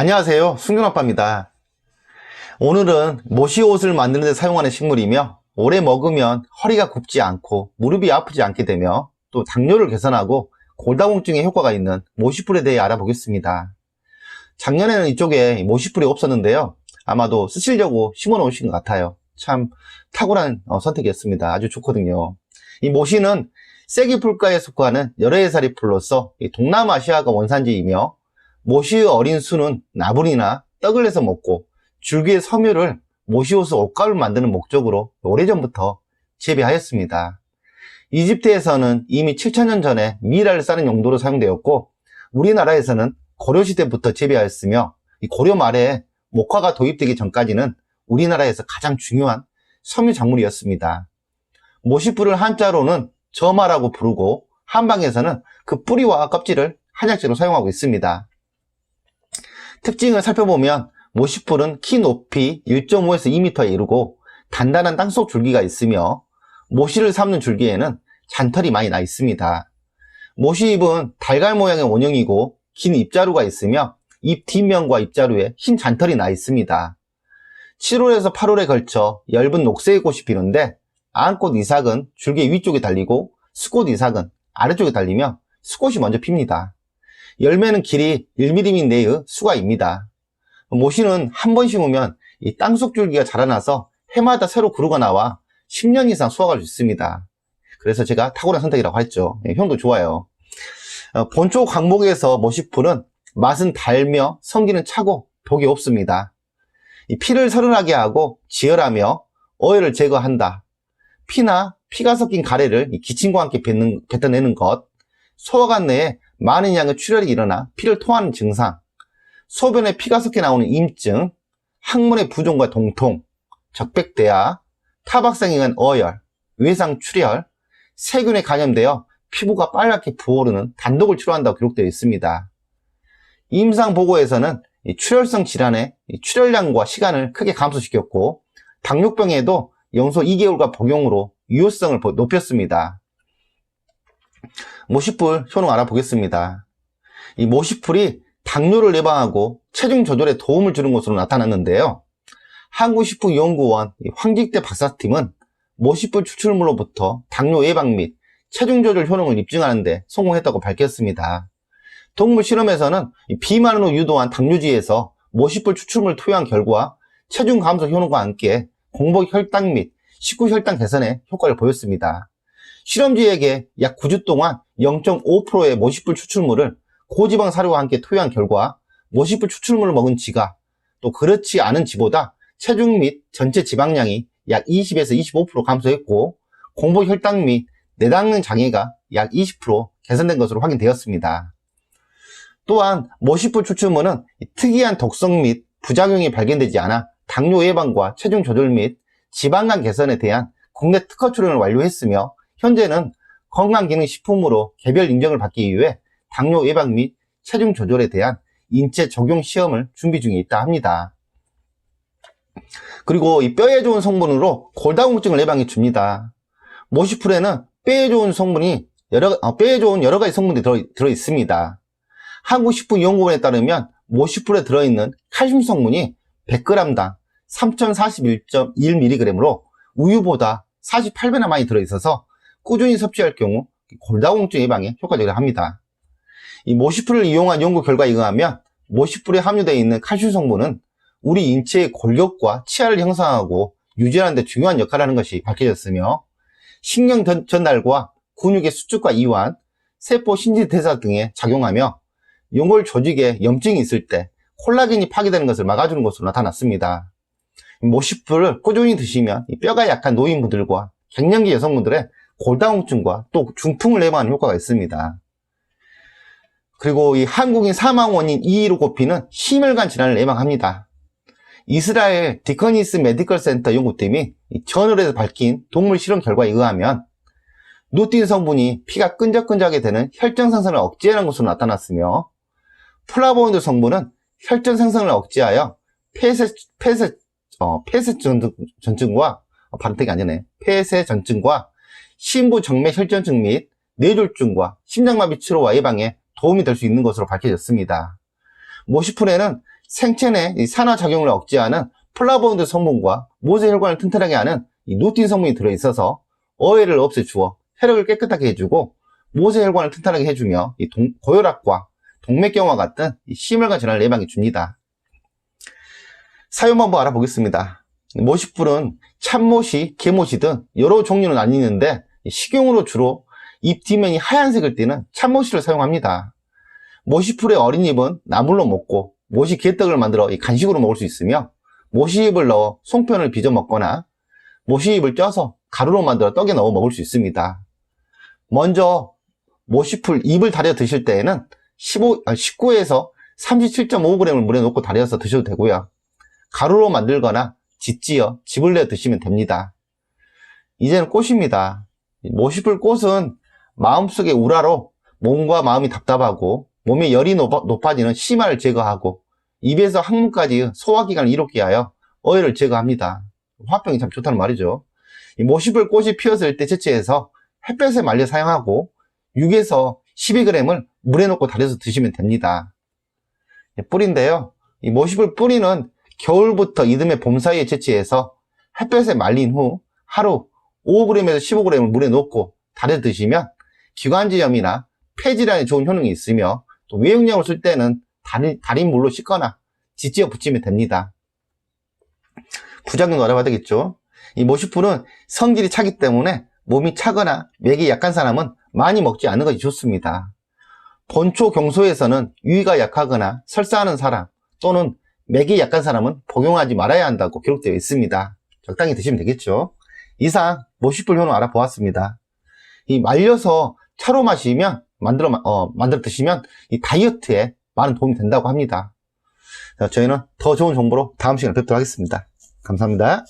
안녕하세요. 승균아빠입니다. 오늘은 모시 옷을 만드는 데 사용하는 식물이며 오래 먹으면 허리가 굽지 않고 무릎이 아프지 않게 되며 또 당뇨를 개선하고 골다공증에 효과가 있는 모시풀에 대해 알아보겠습니다. 작년에는 이쪽에 모시풀이 없었는데요. 아마도 쓰시려고 심어 놓으신 것 같아요. 참 탁월한 어, 선택이었습니다. 아주 좋거든요. 이 모시는 세기풀과에 속하는 열애살이 풀로서 이 동남아시아가 원산지이며 모시의 어린 수는 나물이나 떡을 내서 먹고 줄기의 섬유를 모시옷의 옷가루를 만드는 목적으로 오래전부터 재배하였습니다. 이집트에서는 이미 7천년 전에 미라를 싸는 용도로 사용되었고 우리나라에서는 고려시대부터 재배하였으며 이 고려 말에 목화가 도입되기 전까지는 우리나라에서 가장 중요한 섬유 작물이었습니다. 모시뿔을 한자로는 점화라고 부르고 한방에서는 그 뿌리와 껍질을 한약재로 사용하고 있습니다. 특징을 살펴보면 모시뿔은 키 높이 1.5에서 2m에 이르고 단단한 땅속 줄기가 있으며 모시를 삼는 줄기에는 잔털이 많이 나 있습니다. 모시잎은 달걀 모양의 원형이고 긴 잎자루가 있으며 잎 뒷면과 잎자루에 흰 잔털이 나 있습니다. 7월에서 8월에 걸쳐 엷은 녹색의 꽃이 피는데 안꽃 이삭은 줄기 위쪽에 달리고 수꽃 이삭은 아래쪽에 달리며 수꽃이 먼저 핍니다. 열매는 길이 1mm 내의 수가입니다. 모시는 한 번 심으면 이 땅속 줄기가 자라나서 해마다 새로 그루가 나와 10년 이상 수확할 수 있습니다. 그래서 제가 탁월한 선택이라고 했죠. 예, 형도 좋아요. 어, 본초 광목에서 모시풀은 맛은 달며 성기는 차고 독이 없습니다. 이 피를 서른하게 하고 지혈하며 어혈을 제거한다. 피나 피가 섞인 가래를 이 기침과 함께 뱉는, 뱉어내는 것, 소화관 내에 많은 양의 출혈이 일어나 피를 토하는 증상, 소변에 피가 섞여 나오는 임증, 항문의 부종과 동통, 적백대야, 타박상에 의한 어혈, 외상 출혈, 세균에 감염되어 피부가 빨갛게 부어오르는 단독을 치료한다고 기록되어 있습니다. 임상 보고에서는 이 출혈성 질환의 이 출혈량과 시간을 크게 감소시켰고 당뇨병에도 영소 2개월과 복용으로 유효성을 보- 높였습니다. 모시풀 효능 알아보겠습니다. 이 모시풀이 당뇨를 예방하고 체중 조절에 도움을 주는 것으로 나타났는데요. 한국식품연구원 황직대 박사팀은 모시풀 추출물로부터 당뇨 예방 및 체중 조절 효능을 입증하는 데 성공했다고 밝혔습니다. 동물 실험에서는 이 비만으로 유도한 당뇨지에서 모시풀 추출물을 투여한 결과 체중 감소 효능과 함께 공복 혈당 및 식후 혈당 개선에 효과를 보였습니다. 실험지에게 약 9주 동안 0.5%의 모시풀 추출물을 고지방 사료와 함께 투여한 결과 모시풀 추출물을 먹은 쥐가 또 그렇지 않은 쥐보다 체중 및 전체 지방량이 약 20에서 25% 감소했고 공복 혈당 및 내당능 장애가 약 20% 개선된 것으로 확인되었습니다. 또한 모시풀 추출물은 특이한 독성 및 부작용이 발견되지 않아 당뇨 예방과 체중 조절 및 지방간 개선에 대한 국내 특허 출원을 완료했으며 현재는 건강기능식품으로 개별 인정을 받기 위해 당뇨 예방 및 체중 조절에 대한 인체 적용 시험을 준비 중에 있다 합니다. 그리고 이 뼈에 좋은 성분으로 골다공증을 예방해 줍니다. 모시풀에는 뼈에 좋은 성분이 여러 어, 뼈에 좋은 여러 가지 성분이 들어, 들어 있습니다. 한국식품연구원에 따르면 모시풀에 들어있는 칼슘 성분이 100g당 3041.1mg으로 우유보다 48배나 많이 들어있어서 꾸준히 섭취할 경우 골다공증 예방에 효과적이라 합니다. 이 모시풀을 이용한 연구 결과에 의하면 모시풀에 함유되어 있는 칼슘 성분은 우리 인체의 골격과 치아를 형성하고 유지하는 데 중요한 역할을 하는 것이 밝혀졌으며 신경 전- 전달과 근육의 수축과 이완, 세포 신진대사 등에 작용하며 용골 조직에 염증이 있을 때 콜라겐이 파괴되는 것을 막아주는 것으로 나타났습니다. 모시풀을 꾸준히 드시면 이 뼈가 약한 노인분들과 갱년기 여성분들의 골다공증과 또 중풍을 예방하는 효과가 있습니다. 그리고 이 한국인 사망 원인 2위로 꼽히는 심혈관 질환을 예방합니다. 이스라엘 디커니스 메디컬 센터 연구팀이 이 저널에서 밝힌 동물 실험 결과에 의하면 누틴 성분이 피가 끈적끈적하게 되는 혈전 생성을 억제하는 것으로 나타났으며 플라보노이드 성분은 혈전 생성을 억제하여 폐쇄 폐쇄 어, 폐쇄 전증, 전증과 어, 발음이 안 되네. 폐쇄 전증과 심부 정맥 혈전증 및 뇌졸중과 심장마비 치료와 예방에 도움이 될 수 있는 것으로 밝혀졌습니다. 모시풀에는 생체 내 산화작용을 억제하는 플라보노이드 성분과 모세혈관을 튼튼하게 하는 이 루틴 성분이 들어있어서 어해를 없애주어 혈액을 깨끗하게 해주고 모세혈관을 튼튼하게 해주며 고혈압과 동맥경화 같은 이 심혈관 질환을 예방해 줍니다. 사용 방법 알아보겠습니다. 모시풀은 참모시, 개모시 등 여러 종류는 이 식용으로 주로 잎 뒷면이 하얀색을 띠는 참모시를 사용합니다. 모시풀의 어린 잎은 나물로 먹고 모시 개떡을 만들어 이 간식으로 먹을 수 있으며 모시잎을 넣어 송편을 빚어 먹거나 모시잎을 쪄서 가루로 만들어 떡에 넣어 먹을 수 있습니다. 먼저 모시풀 잎을 달여 드실 때에는 15, 19에서 37.5g을 물에 넣고 달여서 드셔도 되고요. 가루로 만들거나 짓지어 즙을 내어 드시면 됩니다. 이제는 꽃입니다. 이 모시풀 꽃은 마음속의 우라로 몸과 마음이 답답하고 몸에 열이 높아- 높아 지는 심화를 제거하고 입에서 항문까지 소화기관을 이롭게 하여 어혈을 제거합니다. 화병이 참 좋다는 말이죠. 이 모시풀 꽃이 피었을 때 채취해서 햇볕에 말려 사용하고 6에서 12g을 물에 넣고 달여서 드시면 됩니다. 예, 뿌리인데요. 이 모시풀 뿌리는 겨울부터 이듬해 봄 사이에 채취해서 햇볕에 말린 후 하루 5g에서 15g을 물에 넣고 달여 드시면 기관지염이나 폐질환에 좋은 효능이 있으며 또 외용량을 쓸 때는 달인, 달인 물로 씻거나 지지어 붙이면 됩니다. 부작용도 알아봐야 되겠죠. 이 모시풀은 성질이 차기 때문에 몸이 차거나 맥이 약한 사람은 많이 먹지 않는 것이 좋습니다. 본초 경소에서는 위가 약하거나 설사하는 사람 또는 맥이 약한 사람은 복용하지 말아야 한다고 기록되어 있습니다. 적당히 드시면 되겠죠. 이상 모시풀 효능 알아보았습니다. 이 말려서 차로 마시면 만들어 마- 어, 만들어 드시면 이 다이어트에 많은 도움이 된다고 합니다. 자, 저희는 더 좋은 정보로 다음 시간에 뵙도록 하겠습니다. 감사합니다.